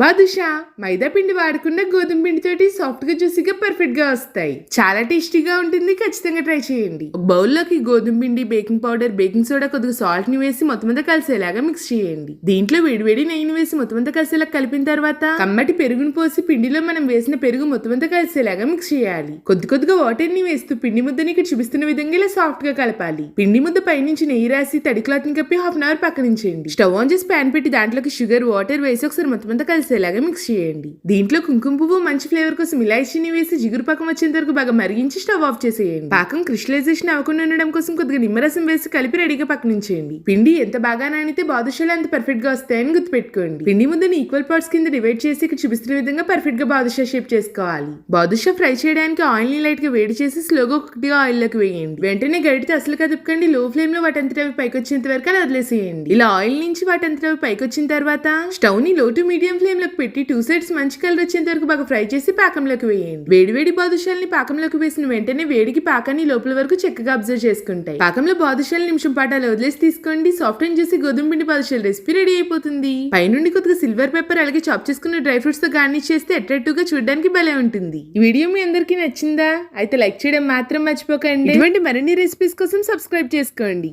బాదుషా మైదా పిండి వాడకుండా గోధుమ పిండితోటి సాఫ్ట్గా జ్యూసీగా పర్ఫెక్ట్గా వస్తాయి. చాలా టేస్టీగా ఉంటుంది. ఖచ్చితంగా ట్రై చేయండి. ఒక బౌల్లోకి గోధుమ పిండి బేకింగ్ పౌడర్ బేకింగ్ సోడా కొద్దిగా సాల్ట్ని వేసి మొత్తం అంతా కలిసేలాగా మిక్స్ చేయండి. దీంట్లో వేడివేడి నెయ్యిని వేసి మొత్తం అంతా కలిసేలా కలిపిన తర్వాత కమ్మటి పెరుగును పోసి పిండిలో మనం వేసిన పెరుగు మొత్తం అంతా కలిసేలాగా మిక్స్ చేయాలి. కొద్ది కొద్దిగా వాటర్ని వేస్తూ పిండి ముద్దని ఇక్కడ చూపిస్తున్న విధంగా ఇలా సాఫ్ట్గా కలపాలి. పిండి ముద్ద పైనుంచి నెయ్యి రాసి తడి క్లాత్ని కప్పి హాఫ్ అన్ అవర్ పక్కనుంచేయండి స్టవ్ ఆన్ చేసి ప్యాన్ పెట్టి దాంట్లోకి షుగర్ వాటర్ వేసి ఒకసారి మొత్తం అంతా కలిసేలాగా మిక్స్ చేయండి? దీంట్లో కుంకుమ పువ్వు మంచి ఫ్లేవర్ కోసం ఇలాచీని వేసి జిగురు పాకం వచ్చేంత వరకు బాగా మరిగించి స్టవ్ ఆఫ్ చేసేయండి. పాకం క్రిస్టలైజేషన్ అవ్వకుండా ఉండడం కోసం కొద్దిగా నిమ్మరసం వేసి కలిపి రెడీగా పక్కనుంచేయండి. పిండి ఎంత బాగా నానితే బాదుషాలు అంత పర్ఫెక్ట్గా వస్తాయని గుర్తుపెట్టుకోండి. పిండి ముద్దని ఈక్వల్ పార్ట్స్ కింద డివైడ్ చేసి ఇక్కడ చూపిస్తున్న విధంగా పర్ఫెక్ట్గా బాదుషా షేప్ చేసుకోవాలి. బాదుషా ఫ్రై చేయడానికి ఆయిల్ని లైట్గా వేడి చేసి స్లోగా ఒకటిగా ఆయిల్లోకి వేయండి. వెంటనే గడితే అసలు కదుపుకండి. లో ఫ్లేమ్లో వాటంతట అవి పైకి వచ్చేంత వరకు అలా వదిలేసేయండి. ఇలా ఆయిల్ నుంచి వాటంతట అవి పైకి వచ్చిన తర్వాత స్టవ్ని లో టు మీడియం ఫ్లేమ్ లోకి పెట్టి టూ సైడ్స్ మంచి కలర్ వచ్చేంత వరకు బాగా ఫ్రై చేసి పాకంలోకి వేయండి. వేడి వేడి బాదుషాల్ని పాకంలోకి వేసిన వెంటనే వేడికి పాకాన్ని లోపల వరకు చక్కగా అబ్జర్వ్ చేసుకుంటాయి. పాకంలో బాదుషాలు నిమిషం పాటు అలా వదిలేసి తీసుకోండి. సాఫ్ట్ అండ్ చేసి గోధుమ పిండి బాదుషాల రెసిపీ రెడీ అయిపోతుంది. పైనుండి కొద్దిగా సిల్వర్ పేపర్ అలాగే చాప్ చేసుకున్న డ్రై ఫ్రూట్స్తో గార్నిష్ చేస్తే అట్రాక్టివ్గా చూడడానికి భలే ఉంటుంది. ఈ వీడియో మీ అందరికీ నచ్చిందా? అయితే లైక్ చేయడం మాత్రం మర్చిపోకండి. ఇటువంటి మరిన్ని రెసిపీస్ కోసం సబ్స్క్రైబ్ చేసుకోండి.